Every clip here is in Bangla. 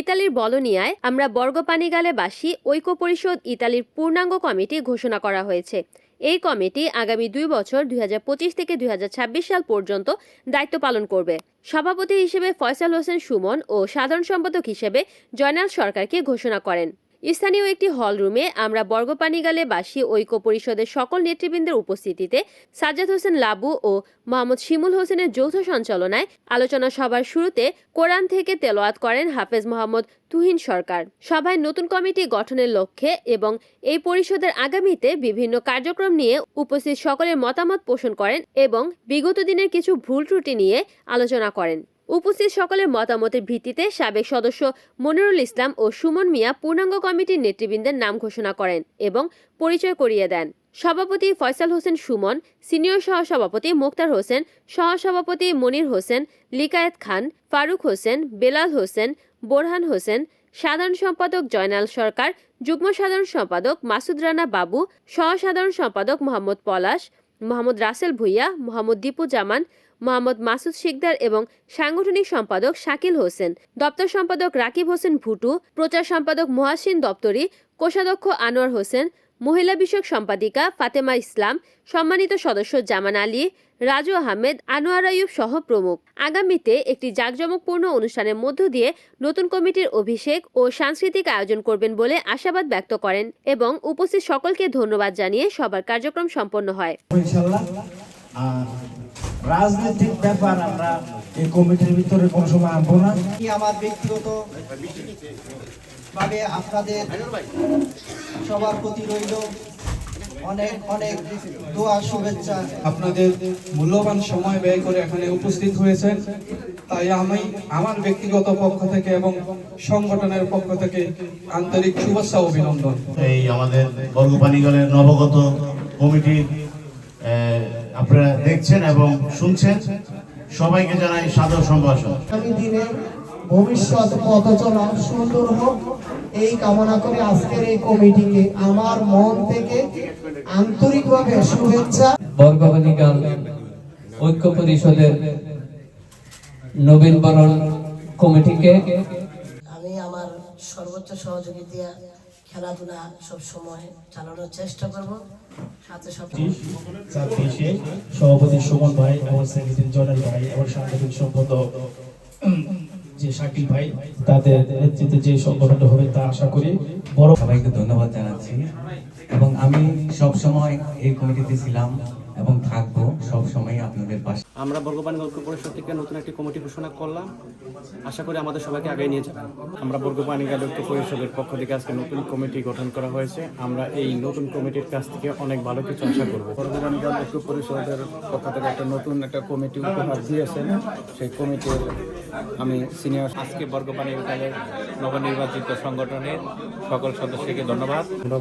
ইতালির বলোনিয়ায় আমরা বর্গপানিগালে বাসী ঐক্য পরিষদ ইতালির পূর্ণাঙ্গ কমিটি ঘোষণা করা হয়েছে। এই কমিটি আগামী দুই বছর দুই হাজার পঁচিশ থেকে দুই হাজার ছাব্বিশ সাল পর্যন্ত দায়িত্ব পালন করবে। সভাপতি হিসেবে ফয়সাল হোসেন সুমন ও সাধারণ সম্পাদক হিসেবে জয়নাল সরকারকে ঘোষণা করেন। স্থানীয় একটি হল রুমে আমরা বর্গপানিগালে বাসী ঐক্য পরিষদের সকল নেতৃবৃন্দের উপস্থিতিতে সাজ্জাদ হোসেন লাবু ও মোহাম্মদ শিমুল হোসেনের যৌথ সঞ্চালনায় আলোচনা সভার শুরুতে কোরআন থেকে তেলোয়াত করেন হাফেজ মোহাম্মদ তুহিন সরকার। সভায় নতুন কমিটি গঠনের লক্ষ্যে এবং এই পরিষদের আগামীতে বিভিন্ন কার্যক্রম নিয়ে উপস্থিত সকলের মতামত পোষণ করেন এবং বিগত দিনের কিছু ভুল ত্রুটি নিয়ে আলোচনা করেন। উপস্থিত সকলের মতামতের ভিত্তিতে সাবেক সদস্য মনিরুল ইসলাম ও সুমন মিয়া পূর্ণাঙ্গ কমিটির নেতৃবৃন্দের নাম ঘোষণা করেন এবং পরিচয় করিয়ে দেন। সভাপতি ফয়সাল হোসেন সুমন, সিনিয়র সহসভাপতি মুক্তার হোসেন, সহসভাপতি মনির হোসেন, লিকায়েত খান, ফারুক হোসেন, বেলাল হোসেন, বোরহান হোসেন, সাধারণ সম্পাদক জয়নাল সরকার, যুগ্ম সাধারণ সম্পাদক মাসুদ রানা বাবু, সহসাধারণ সম্পাদক মোহাম্মদ পলাশ, মোহাম্মদ রাসেল ভুইয়া, মোহাম্মদ দীপু জামান মোহাম্মদ মাসুদ শিকদার এবং সাংগঠনিক সম্পাদক শাকিল হোসেন, দপ্তর সম্পাদক রাকিব হোসেন ভুটু, প্রচার সম্পাদক মহাসিন দপ্তরি, কোষাধ্যক্ষ আনোয়ার হোসেন, মহিলা বিষয়ক সম্পাদিকা ফাতেমা ইসলাম, সম্মানিত সদস্য জামান আলী, রাজু আহমেদ, আনোয়ার আয়ুব সহ প্রমুখ। আগামীতে একটি জাঁকজমকপূর্ণ অনুষ্ঠানের মধ্য দিয়ে নতুন কমিটির অভিষেক ও সাংস্কৃতিক আয়োজন করবেন বলে আশাবাদ ব্যক্ত করেন এবং উপস্থিত সকলকে ধন্যবাদ জানিয়ে সবার কার্যক্রম সম্পন্ন হয়। আর রাজনৈতিক ব্যাপার আমরা এই কমিটির ভিতরে কোনো সময় আনব না। কি আমার ব্যক্তিগত ভাবে আপনাদের সবার প্রতি রইল অনেক অনেক দোয়া শুভেচ্ছা। আপনাদের মূল্যবান সময় ব্যয় করে এখানে উপস্থিত হয়েছেন। তাই আমি আমার ব্যক্তিগত পক্ষ থেকে এবং সংগঠনের পক্ষ থেকে আন্তরিক শুভেচ্ছা অভিনন্দন। এই আমাদের বর্গপানিগলের নবগত কমিটি আহ, আপনারা দেখছেন এবং শুনছেন। সবাইকে জানাই সাদর সম্ভাষণ। আগামী দিনে ভবিষ্যৎ পথচলা সুন্দর হোক এই কামনা করে আজকের এই কমিটিকে আমার মন থেকে আন্তরিকভাবে শুভেচ্ছা। বর্গবালিকাল ঐক্য পরিষদের নবীন বরণ কমিটিকে আমি আমার সর্বোচ্চ সহযোগিতা খেলাধুলা সব সময় চালানোর চেষ্টা করব। সাথে সাথে সভাপতি সুমন ভাই এবং সেক্রেটারি জয়নাল ভাই এবং সাংগঠনিক সম্পাদক যে শাকিল ভাই তাদের নেতৃত্বে যে সংগঠনটা হবে তা আশা করি বড় সবাইকে ধন্যবাদ জানাচ্ছি। এবং আমি সব সময় এই কমিটিতে ছিলাম এবং থাকব সব সময় আপনাদের পাশে। আমরা বর্গবাণী গল্প পরিষদ থেকে নতুন একটি কমিটি ঘোষণা করলাম। আশা করি আমাদের সবাইকে আগে নিয়ে যাবেন। আমরা বর্গবাণী ঐক্য পরিষদের পক্ষ থেকে আজকে নতুন কমিটি গঠন করা হয়েছে। আমরা এই নতুন কমিটির কাছ থেকে অনেক ভালো কিছু আশা করব। বর্গবাণী ঐক্য পরিষদের পক্ষ থেকে একটা নতুন একটা কমিটি উপহার দিয়েছেন। সেই কমিটির আমি সিনিয়র আজকে বর্গবাণী বিদ্যালয়ের নবনির্বাচিত সংগঠনের সকল সদস্যকে ধন্যবাদ। আমরা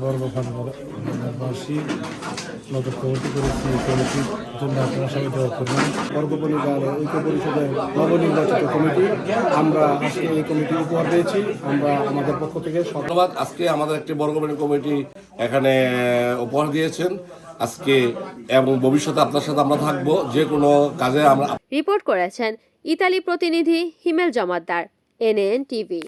নতুন কমিটি করেছি কমিটির জন্য আপনারা সবাই দোয়া করবেন। ঐক্য পরিষদের নবনির্বাচিত কমিটি আমরা আজকে এই কমিটি উপহার পেয়েছি আমরা আমাদের পক্ষ থেকে ধন্যবাদ। আজকে আমাদের একটি বর্গবাণী কমিটি এখানে উপহার দিয়েছেন। আজকে এবং ভবিষ্যতে আপনার সাথে আমরা থাকব। যে কোনো কাজে আমরা রিপোর্ট করেছেন ইতালি প্রতিনিধি হিমেল জমাদ্দার এনএন টিভি।